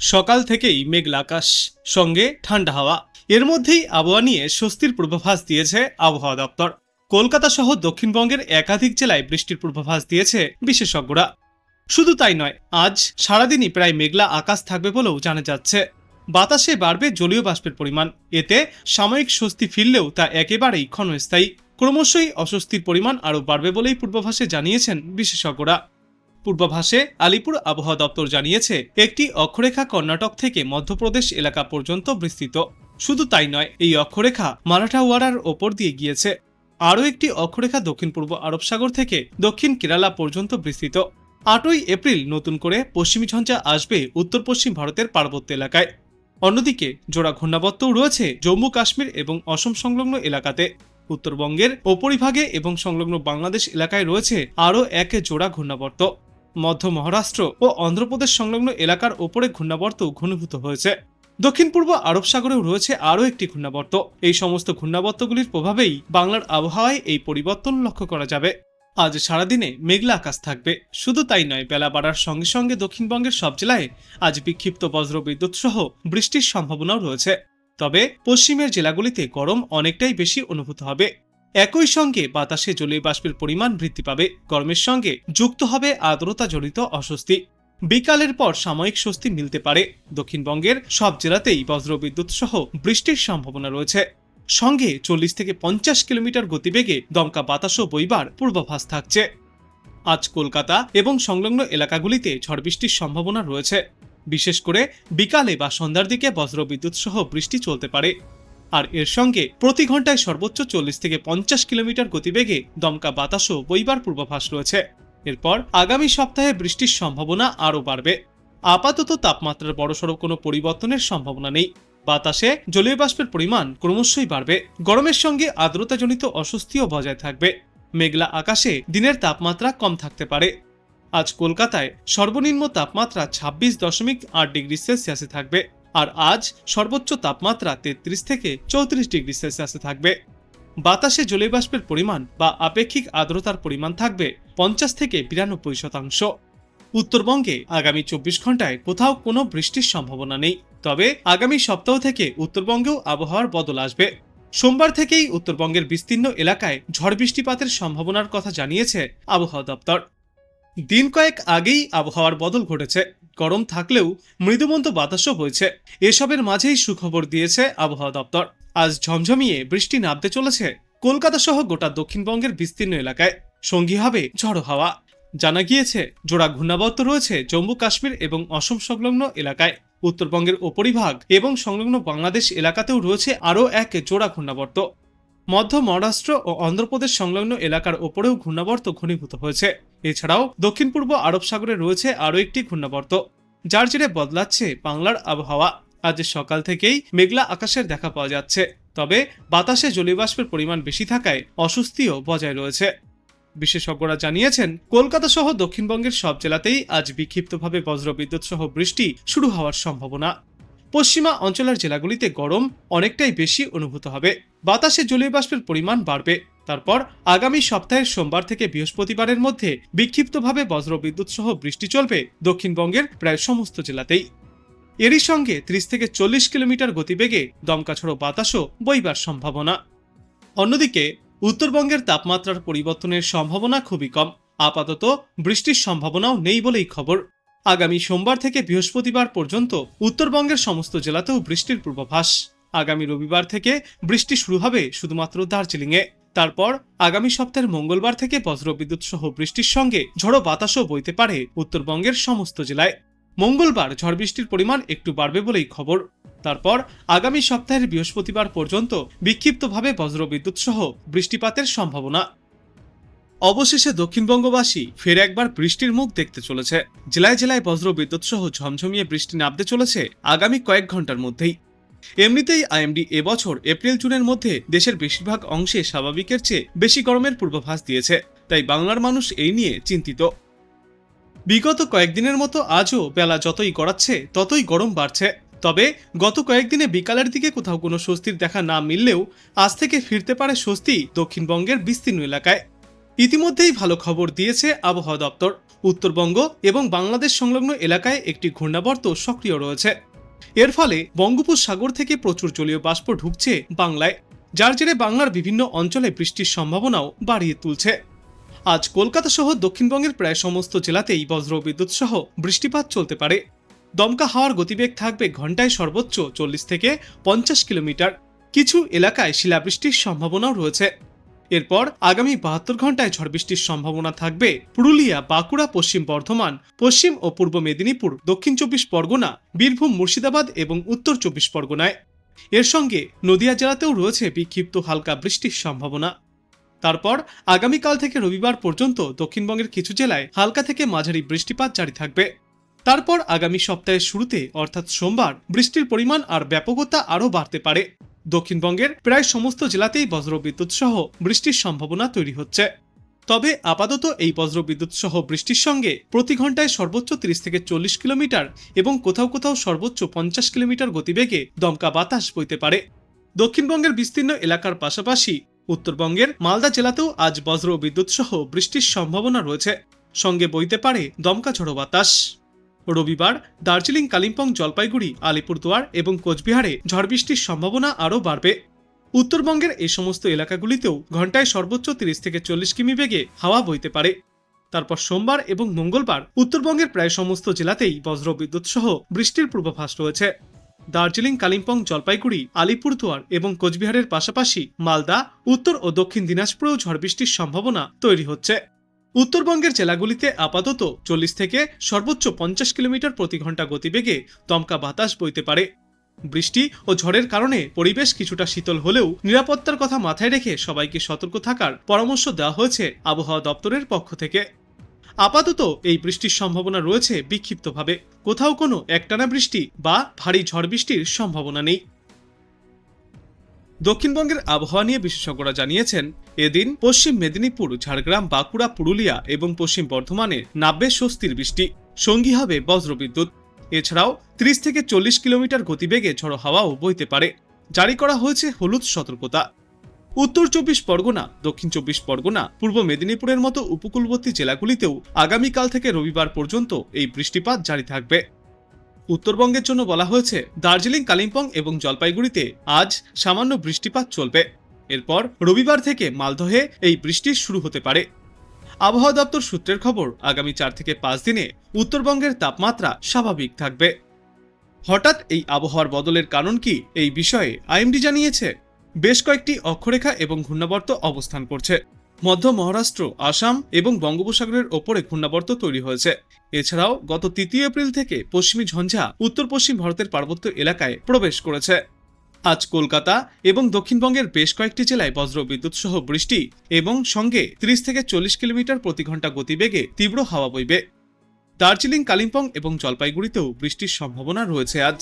সকাল থেকেই মেঘলা আকাশ, সঙ্গে ঠান্ডা হাওয়া। এর মধ্যেই আবহাওয়া নিয়ে স্বস্তির পূর্বাভাস দিয়েছে আবহাওয়া দপ্তর। কলকাতা সহ দক্ষিণবঙ্গের একাধিক জেলায় বৃষ্টির পূর্বাভাস দিয়েছে বিশেষজ্ঞরা। শুধু তাই নয়, আজ সারাদিনই প্রায় মেঘলা আকাশ থাকবে বলেও জানা যাচ্ছে। বাতাসে বাড়বে জলীয় বাষ্পের পরিমাণ। এতে সাময়িক স্বস্তি ফিরলেও তা একেবারেই ক্ষণস্থায়ী। ক্রমশই অস্বস্তির পরিমাণ আরও বাড়বে বলেই পূর্বাভাসে জানিয়েছেন বিশেষজ্ঞরা। পূর্বাভাসে আলিপুর আবহাওয়া দপ্তর জানিয়েছে, একটি অক্ষরেখা কর্ণাটক থেকে মধ্যপ্রদেশ এলাকা পর্যন্ত বিস্তৃত। শুধু তাই নয়, এই অক্ষরেখা মারাঠাওয়াড়ার ওপর দিয়ে গিয়েছে। আরও একটি অক্ষরেখা দক্ষিণ পূর্ব আরব সাগর থেকে দক্ষিণ কেরালা পর্যন্ত বিস্তৃত। আটই এপ্রিল নতুন করে পশ্চিমী ঝঞ্ঝা আসবে উত্তর পশ্চিম ভারতের পার্বত্য এলাকায়। অন্যদিকে, জোড়া ঘূর্ণাবর্তও রয়েছে জম্মু, কাশ্মীর এবং অসম সংলগ্ন এলাকাতে। উত্তরবঙ্গের ওপরিভাগে এবং সংলগ্ন বাংলাদেশ এলাকায় রয়েছে আরও এক জোড়া ঘূর্ণাবর্ত। মধ্য মহারাষ্ট্র ও অন্ধ্রপ্রদেশ সংলগ্ন এলাকার ওপরে ঘূর্ণাবর্ত ঘনীভূত হয়েছে। দক্ষিণ পূর্ব আরব সাগরেও রয়েছে আরও একটি ঘূর্ণাবর্ত। এই সমস্ত ঘূর্ণাবর্তগুলির প্রভাবেই বাংলার আবহাওয়ায় এই পরিবর্তন লক্ষ্য করা যাবে। আজ সারাদিনে মেঘলা আকাশ থাকবে। শুধু তাই নয়, বেলা বাড়ার সঙ্গে সঙ্গে দক্ষিণবঙ্গের সব জেলায় আজ বিক্ষিপ্ত বজ্র বিদ্যুৎ সহ বৃষ্টির সম্ভাবনাও রয়েছে। তবে পশ্চিমের জেলাগুলিতে গরম অনেকটাই বেশি অনুভূত হবে। একই সঙ্গে বাতাসে জলীয় বাষ্পের পরিমাণ বৃদ্ধি পাবে। গরমের সঙ্গে যুক্ত হবে আর্দ্রতা জনিত অস্বস্তি। বিকালের পর সাময়িক স্বস্তি মিলতে পারে। দক্ষিণবঙ্গের সব জেলাতেই বজ্রবিদ্যুৎ সহ বৃষ্টির সম্ভাবনা রয়েছে। সঙ্গে চল্লিশ থেকে পঞ্চাশ কিলোমিটার গতিবেগে দমকা বাতাসও বইবার পূর্বাভাস থাকছে। আজ কলকাতা এবং সংলগ্ন এলাকাগুলিতে ঝড় বৃষ্টির সম্ভাবনা রয়েছে। বিশেষ করে বিকালে বা সন্ধ্যার দিকে বজ্রবিদ্যুৎ সহ বৃষ্টি চলতে পারে। আর এর সঙ্গে প্রতি ঘন্টায় সর্বোচ্চ চল্লিশ থেকে পঞ্চাশ কিলোমিটার গতিবেগে দমকা বাতাসও বইবার পূর্বাভাস রয়েছে। এরপর আগামী সপ্তাহে বৃষ্টির সম্ভাবনা আরও বাড়বে। আপাতত তাপমাত্রার বড়সড় কোনো পরিবর্তনের সম্ভাবনা নেই। বাতাসে জলীয় বাষ্পের পরিমাণ ক্রমশই বাড়বে। গরমের সঙ্গে আর্দ্রতাজনিত অস্বস্তিও বজায় থাকবে। মেঘলা আকাশে দিনের তাপমাত্রা কম থাকতে পারে। আজ কলকাতায় সর্বনিম্ন তাপমাত্রা ছাব্বিশ দশমিক আট ডিগ্রি সেলসিয়াসে থাকবে। আর আজ সর্বোচ্চ তাপমাত্রা তেত্রিশ থেকে চৌত্রিশ ডিগ্রি সেলসিয়াসে থাকবে। বাতাসে জলীয়বাষ্পের পরিমাণ বা আপেক্ষিক আর্দ্রতার পরিমাণ থাকবে পঞ্চাশ থেকে বিরানব্বই শতাংশ। উত্তরবঙ্গে আগামী চব্বিশ ঘন্টায় কোথাও কোনো বৃষ্টির সম্ভাবনা নেই। তবে আগামী সপ্তাহ থেকে উত্তরবঙ্গেও আবহাওয়ার বদল আসবে। সোমবার থেকেই উত্তরবঙ্গের বিস্তীর্ণ এলাকায় ঝড় বৃষ্টিপাতের সম্ভাবনার কথা জানিয়েছে আবহাওয়া দপ্তর। দিন কয়েক আগেই আবহাওয়ার বদল ঘটেছে। গরম থাকলেও মৃদুমন্ত বাতাসও হয়েছে এসবের মাঝেই সুখবর দিয়েছে আবহাওয়া দপ্তর। আজ ঝমঝমিয়ে বৃষ্টি নামতে চলেছে কলকাতা সহ গোটা দক্ষিণবঙ্গের বিস্তীর্ণ এলাকায়। সঙ্গী হবে ঝড়ো হাওয়া। জানা গিয়েছে, জোড়া ঘূর্ণাবর্ত রয়েছে জম্মু, কাশ্মীর এবং অসম সংলগ্ন এলাকায়। উত্তরবঙ্গের ওপরিভাগ এবং সংলগ্ন বাংলাদেশ এলাকাতেও রয়েছে আরও এক জোড়া ঘূর্ণাবর্ত। মধ্য মহারাষ্ট্র ও অন্ধ্রপ্রদেশ সংলগ্ন এলাকার ওপরেও ঘূর্ণাবর্ত ঘনীভূত হয়েছে। এছাড়াও দক্ষিণ পূর্ব আরব সাগরে রয়েছে আরও একটি ঘূর্ণাবর্ত, যার জেরে বদলাচ্ছে বাংলার আবহাওয়া। আজ সকাল থেকেই মেঘলা আকাশের দেখা পাওয়া যাচ্ছে, তবে বাতাসে জলীয়বাষ্পের পরিমাণ বেশি থাকায় অস্বস্তিও বজায় রয়েছে। বিশেষজ্ঞরা জানিয়েছেন, কলকাতা সহ দক্ষিণবঙ্গের সব জেলাতেই আজ বিক্ষিপ্তভাবে বজ্রবিদ্যুৎ সহ বৃষ্টি শুরু হওয়ার সম্ভাবনা। পশ্চিমা অঞ্চলের জেলাগুলিতে গরম অনেকটাই বেশি অনুভূত হবে। বাতাসে জলীয় বাষ্পের পরিমাণ বাড়বে। তারপর আগামী সপ্তাহের সোমবার থেকে বৃহস্পতিবারের মধ্যে বিক্ষিপ্তভাবে বজ্রবিদ্যুৎ সহ বৃষ্টি চলবে দক্ষিণবঙ্গের প্রায় সমস্ত জেলাতেই। এরই সঙ্গে ত্রিশ থেকে চল্লিশ কিলোমিটার গতিবেগে দমকাছড়ো বাতাসও বইবার সম্ভাবনা। অন্যদিকে, উত্তরবঙ্গের তাপমাত্রার পরিবর্তনের সম্ভাবনা খুবই কম। আপাতত বৃষ্টির সম্ভাবনাও নেই বলেই খবর। আগামী সোমবার থেকে বৃহস্পতিবার পর্যন্ত উত্তরবঙ্গের সমস্ত জেলাতেও বৃষ্টির পূর্বাভাস। আগামী রবিবার থেকে বৃষ্টি শুরু হবে শুধুমাত্র দার্জিলিংয়ে। তারপর আগামী সপ্তাহের মঙ্গলবার থেকে বজ্রবিদ্যুৎ সহ বৃষ্টির সঙ্গে ঝড়ো বাতাসও বইতে পারে উত্তরবঙ্গের সমস্ত জেলায়। মঙ্গলবার ঝড় বৃষ্টির পরিমাণ একটু বাড়বে বলেই খবর। তারপর আগামী সপ্তাহের বৃহস্পতিবার পর্যন্ত বিক্ষিপ্তভাবে বজ্রবিদ্যুৎ সহ বৃষ্টিপাতের সম্ভাবনা। অবশেষে দক্ষিণবঙ্গবাসী ফের একবার বৃষ্টির মুখ দেখতে চলেছে। জেলায় জেলায় বজ্র বিদ্যুৎ সহ ঝমঝমিয়ে বৃষ্টি নামতে চলেছে আগামী কয়েক ঘণ্টার মধ্যেই। এমনিতেই আইএমডি এবছর এপ্রিল জুনের মধ্যে দেশের বেশিরভাগ অংশে স্বাভাবিকের চেয়ে বেশি গরমের পূর্বাভাস দিয়েছে, তাই বাংলার মানুষ এই নিয়ে চিন্তিত। বিগত কয়েকদিনের মতো আজও বেলা যতই গড়াচ্ছে, ততই গরম বাড়ছে। তবে গত কয়েকদিনে বিকালের দিকে কোথাও কোনো স্বস্তির দেখা না মিললেও আজ থেকে ফিরতে পারে স্বস্তি দক্ষিণবঙ্গের বিস্তীর্ণ এলাকায়। ইতিমধ্যেই ভালো খবর দিয়েছে আবহাওয়া দপ্তর। উত্তরবঙ্গ এবং বাংলাদেশ সংলগ্ন এলাকায় একটি ঘূর্ণাবর্ত সক্রিয় রয়েছে। এর ফলে বঙ্গোপসাগর থেকে প্রচুর জলীয় বাষ্প ঢুকছে বাংলায়, যার জেরে বাংলার বিভিন্ন অঞ্চলে বৃষ্টির সম্ভাবনাও বাড়িয়ে তুলছে। আজ কলকাতা সহ দক্ষিণবঙ্গের প্রায় সমস্ত জেলাতেই বজ্র বিদ্যুৎ সহ বৃষ্টিপাত চলতে পারে। দমকা হাওয়ার গতিবেগ থাকবে ঘন্টায় সর্বোচ্চ চল্লিশ থেকে পঞ্চাশ কিলোমিটার। কিছু এলাকায় শিলাবৃষ্টির সম্ভাবনাও রয়েছে। এরপর আগামী বাহাত্তর ঘন্টায় ঝড় বৃষ্টির সম্ভাবনা থাকবে। পুরুলিয়া, বাঁকুড়া, পশ্চিম বর্ধমান, পশ্চিম ও পূর্ব মেদিনীপুর, দক্ষিণ চব্বিশ পরগনা, বীরভূম, মুর্শিদাবাদ এবং উত্তর চব্বিশ পরগনায়। এর সঙ্গে নদিয়া জেলাতেও রয়েছে বিক্ষিপ্ত হালকা বৃষ্টির সম্ভাবনা। তারপর আগামীকাল থেকে রবিবার পর্যন্ত দক্ষিণবঙ্গের কিছু জেলায় হালকা থেকে মাঝারি বৃষ্টিপাত জারি থাকবে। তারপর আগামী সপ্তাহের শুরুতে, অর্থাৎ সোমবার, বৃষ্টির পরিমাণ আর ব্যাপকতা আরও বাড়তে পারে। দক্ষিণবঙ্গের প্রায় সমস্ত জেলাতেই বজ্রবিদ্যুৎ সহ বৃষ্টির সম্ভাবনা তৈরি হচ্ছে। তবে আপাতত এই বজ্রবিদ্যুৎ সহ বৃষ্টির সঙ্গে প্রতি ঘন্টায় সর্বোচ্চ 30 থেকে চল্লিশ কিলোমিটার এবং কোথাও কোথাও সর্বোচ্চ পঞ্চাশ কিলোমিটার গতিবেগে দমকা বাতাস বইতে পারে। দক্ষিণবঙ্গের বিস্তীর্ণ এলাকার পাশাপাশি উত্তরবঙ্গের মালদা জেলাতেও আজ বজ্র বিদ্যুৎ সহ বৃষ্টির সম্ভাবনা রয়েছে। সঙ্গে বইতে পারে দমকা ঝড়ো বাতাস। রবিবার দার্জিলিং, কালিম্পং, জলপাইগুড়ি, আলিপুরদুয়ার এবং কোচবিহারে ঝড় বৃষ্টির সম্ভাবনা আরও বাড়বে। উত্তরবঙ্গের এই সমস্ত এলাকাগুলিতেও ঘন্টায় সর্বোচ্চ তিরিশ থেকে চল্লিশ কিমি বেগে হাওয়া বইতে পারে। তারপর সোমবার এবং মঙ্গলবার উত্তরবঙ্গের প্রায় সমস্ত জেলাতেই বজ্র বিদ্যুৎ সহ বৃষ্টির পূর্বাভাস রয়েছে। দার্জিলিং, কালিম্পং, জলপাইগুড়ি, আলিপুরদুয়ার এবং কোচবিহারের পাশাপাশি মালদা, উত্তর ও দক্ষিণ দিনাজপুরেও ঝড় বৃষ্টির সম্ভাবনা তৈরি হচ্ছে। উত্তরবঙ্গের জেলাগুলিতে আপাতত চল্লিশ থেকে সর্বোচ্চ পঞ্চাশ কিলোমিটার প্রতি ঘণ্টা গতিবেগে দমকা বাতাস বইতে পারে। বৃষ্টি ও ঝড়ের কারণে পরিবেশ কিছুটা শীতল হলেও নিরাপত্তার কথা মাথায় রেখে সবাইকে সতর্ক থাকার পরামর্শ দেওয়া হয়েছে আবহাওয়া দপ্তরের পক্ষ থেকে। আপাতত এই বৃষ্টির সম্ভাবনা রয়েছে বিক্ষিপ্তভাবে। কোথাও কোনো একটানা বৃষ্টি বা ভারী ঝড় বৃষ্টির সম্ভাবনা নেই। দক্ষিণবঙ্গের আবহাওয়া নিয়ে বিশেষজ্ঞরা জানিয়েছেন, এদিন পশ্চিম মেদিনীপুর, ঝাড়গ্রাম, বাঁকুড়া, পুরুলিয়া এবং পশ্চিম বর্ধমানে নাব্বে স্বস্তির বৃষ্টি। সঙ্গী হবে বজ্রবিদ্যুৎ। এছাড়াও ত্রিশ থেকে চল্লিশ কিলোমিটার গতিবেগে ঝড়ো হাওয়াও বইতে পারে। জারি করা হয়েছে হলুদ সতর্কতা। উত্তর চব্বিশ পরগনা, দক্ষিণ চব্বিশ পরগনা, পূর্ব মেদিনীপুরের মতো উপকূলবর্তী জেলাগুলিতেও আগামীকাল থেকে রবিবার পর্যন্ত এই বৃষ্টিপাত জারি থাকবে। উত্তরবঙ্গের জন্য বলা হয়েছে, দার্জিলিং, কালিম্পং এবং জলপাইগুড়িতে আজ সামান্য বৃষ্টিপাত চলবে। এরপর রবিবার থেকে মালদহে এই বৃষ্টি শুরু হতে পারে। আবহাওয়া দপ্তর সূত্রের খবর, আগামী চার থেকে পাঁচ দিনে উত্তরবঙ্গের তাপমাত্রা স্বাভাবিক থাকবে। হঠাৎ এই আবহাওয়ার বদলের কারণ কি এই বিষয়ে আইএমডি জানিয়েছে। বেশ কয়েকটি অক্ষরেখা এবং ঘূর্ণাবর্ত অবস্থান করছে। মধ্য মহারাষ্ট্র, আসাম এবং বঙ্গোপসাগরের ওপরে ঘূর্ণাবর্ত তৈরি হয়েছে। এছাড়াও গত তৃতীয় এপ্রিল থেকে পশ্চিমী ঝঞ্ঝা উত্তর পশ্চিম ভারতের পার্বত্য এলাকায় প্রবেশ করেছে। আজ কলকাতা এবং দক্ষিণবঙ্গের বেশ কয়েকটি জেলায় বজ্র বিদ্যুৎ সহ বৃষ্টি এবং সঙ্গে 30 থেকে চল্লিশ কিলোমিটার প্রতি ঘণ্টা গতিবেগে তীব্র হাওয়া বইবে। দার্জিলিং, কালিম্পং এবং জলপাইগুড়িতেও বৃষ্টির সম্ভাবনা রয়েছে আজ।